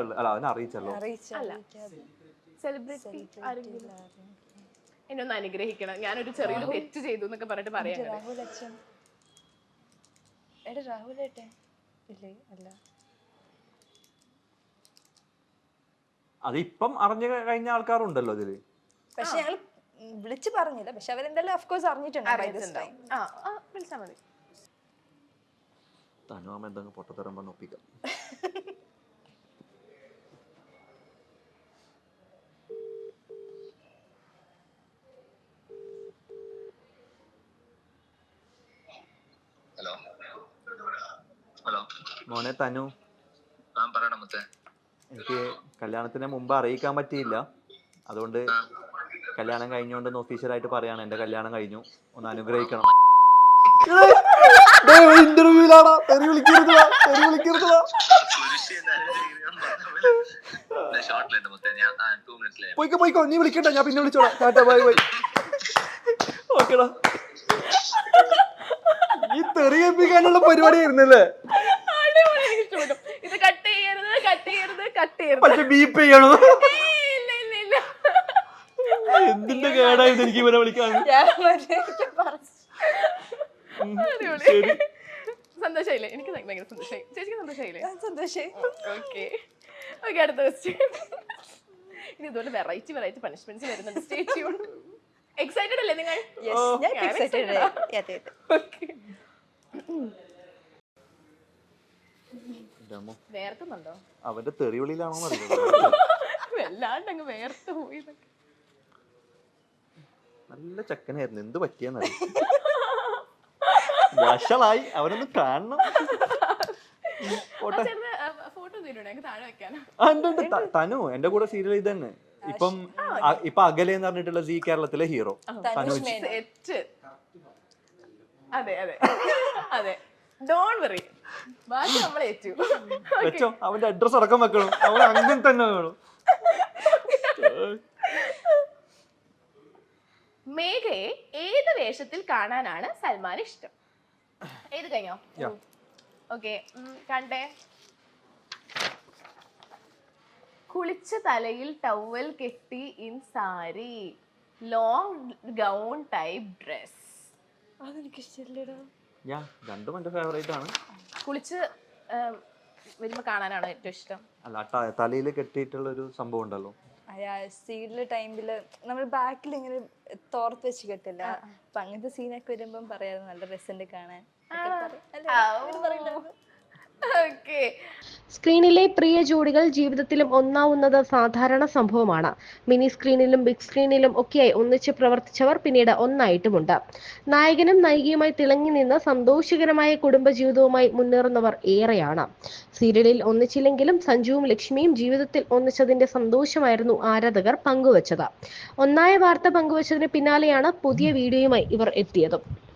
അല്ല അവനെ അറിയിച്ചല്ലോ. സെലിബ്രിറ്റി ആരെങ്കിലും. എന്നെ ഒന്ന് അനുഗ്രഹിക്കണം. ഞാനൊരു ചെറിയൊരു തെറ്റ് ചെയ്തു എന്നൊക്കെ പറഞ്ഞിട്ട് പറയാം. രാഹുൽ അച്ഛൻ. എടാ രാഹുൽ ഏട്ടെ ഇല്ലേ? അല്ല. അതിപ്പം അറിഞ്ഞു കഴിഞ്ഞ ആൾക്കാരുണ്ടല്ലോ ഇതിൽ. പക്ഷെ ഞങ്ങൾ വിളിച്ചു പറഞ്ഞില്ല. പക്ഷെ അവരെന്തായാലും ഓഫ് കോഴ്സ് അറിഞ്ഞിട്ടുണ്ട്. by this time. ആ ആ വിളിച്ചാൽ മതി. തനുവാമ എന്തെങ്കിലും പൊട്ടത്തരം പറഞ്ഞ് ഒപ്പിക്കാം. മോനെ തനു. ആ പറയണം മുത്തേ. എനിക്ക് കല്യാണത്തിന് മുമ്പ് അറിയിക്കാൻ പറ്റിയില്ല. അതുകൊണ്ട് കല്യാണം കഴിഞ്ഞുകൊണ്ട് ഒഫീഷ്യലായിട്ട് പറയാണ്. എന്റെ കല്യാണം കഴിഞ്ഞു. ഒന്ന് അനുഗ്രഹിക്കണം. ഇന്റർവ്യൂലാടാ തെറി വിളിക്കരുതാ തെറി വിളിക്കരുതാ പോയിക്കോ പോയിക്കോ. നീ വിളിക്കണ്ട. ഞാൻ പിന്നെ വിളിച്ചോളാം. Tata bye bye. ഓക്കെടാ. ഈ തെറി കേൾപ്പിക്കാനുള്ള പരിപാടിയായിരുന്നല്ലേ? അടിപൊളി, എനിക്ക് ഇഷ്ടപ്പെട്ടു ഇത് കട്ട് ചെയ്യരുത് കട്ട് ഇല്ല എന്തിന്റെ കേടായത് എനിക്ക് ഇവരെ വിളിക്കാൻ? സന്തോഷമായില്ലേ എനിക്ക് ഭയങ്കര സന്തോഷമായി ചേച്ചിക്ക് സന്തോഷമായില്ലേ ഞാൻ സന്തോഷായി. ഓക്കെ. ഓക്കെ അടുത്ത ക്വസ്റ്റ്യൻ ഇനി ഇതുപോലെ വെറൈറ്റി വെറൈറ്റി പണിഷ്മെന്റ്സ് വരുന്നുണ്ട്. സ്റ്റേ ട്യൂൺ എക്സൈറ്റഡ് അല്ലേ നിങ്ങൾ? എക്സൈറ്റഡ് excited വേർക്കുന്നുണ്ടോ? അവന്റെ തെറിവിളിയിലാണോ വല്ലാണ്ട് അങ്ങ് വേർത്ത് പോയി നല്ല ചക്കനായിരുന്നു. എന്ത് പറ്റിയെന്നറിയാം വഷളായി. അവനൊന്ന് കാണണം. തനു എന്റെ കൂടെ സീരിയൽ ഇത് തന്നെ ഇപ്പം ഇപ്പൊ അകലെ എന്ന് പറഞ്ഞിട്ടുള്ള സി കേരളത്തിലെ ഹീറോ മേനോൻ. അതെ അതെ. അതെ. ഡോൺ വെറി ബാക്കി നമ്മൾ ഏറ്റു. വെച്ചോ അവന്റെ അഡ്രസ് അടക്കം വെക്കണം. അവൻ അങ്ങനെ തന്നെ വേണം. മേഘയെ ഏത് വേഷത്തിൽ കാണാനാണ് സൽമാൻ ഇഷ്ടം? ഏത് കഴിഞ്ഞോ? Yeah. ഓക്കെ കണ്ടേ. കുളിച്ച തലയിൽ ടവൽ കെട്ടി in sari long gown type dress അതെനിക്ക് ഇഷ്ടമില്ലടാ ഞാൻ രണ്ടും എന്റെ ഫേവറേറ്റ് ആണ്. കുളിച്ച് വരുമ്പോൾ കാണാനാണ് ഏറ്റവും ഇഷ്ടം? അല്ല തലയിൽ കെട്ടിയിട്ടുള്ള ഒരു സംഭവം ഉണ്ടല്ലോ സീഡിലെ ടൈമിൽ നമ്മൾ ബാക്കിൽ ഇങ്ങനെ തോർത്ത് വെച്ച് കെട്ടില്ല. അപ്പൊ അങ്ങനത്തെ സീനൊക്കെ വരുമ്പം പറയാറ് നല്ല രസമുണ്ട് കാണാൻ. ഒക്കെ സ്ക്രീനിലെ പ്രിയ ജോഡികൾ ജീവിതത്തിലും ഒന്നാവുന്നത് സാധാരണ സംഭവമാണ്. മിനി സ്ക്രീനിലും ബിഗ് സ്ക്രീനിലും ഒക്കെയായി ഒന്നിച്ച് പ്രവർത്തിച്ചവർ പിന്നീട് ഒന്നായിട്ടുമുണ്ട്. നായകനും നായികയുമായി തിളങ്ങി നിന്ന് സന്തോഷകരമായ കുടുംബ ജീവിതവുമായി മുന്നേറുന്നവർ ഏറെയാണ്. സീരിയലിൽ ഒന്നിച്ചില്ലെങ്കിലും സഞ്ജുവും ലക്ഷ്മിയും ജീവിതത്തിൽ ഒന്നിച്ചതിന്റെ സന്തോഷമായിരുന്നു ആരാധകർ പങ്കുവച്ചത്. ഒന്നായ വാർത്ത പങ്കുവച്ചതിന് പിന്നാലെയാണ് പുതിയ വീഡിയോയുമായി ഇവർ എത്തിയതും.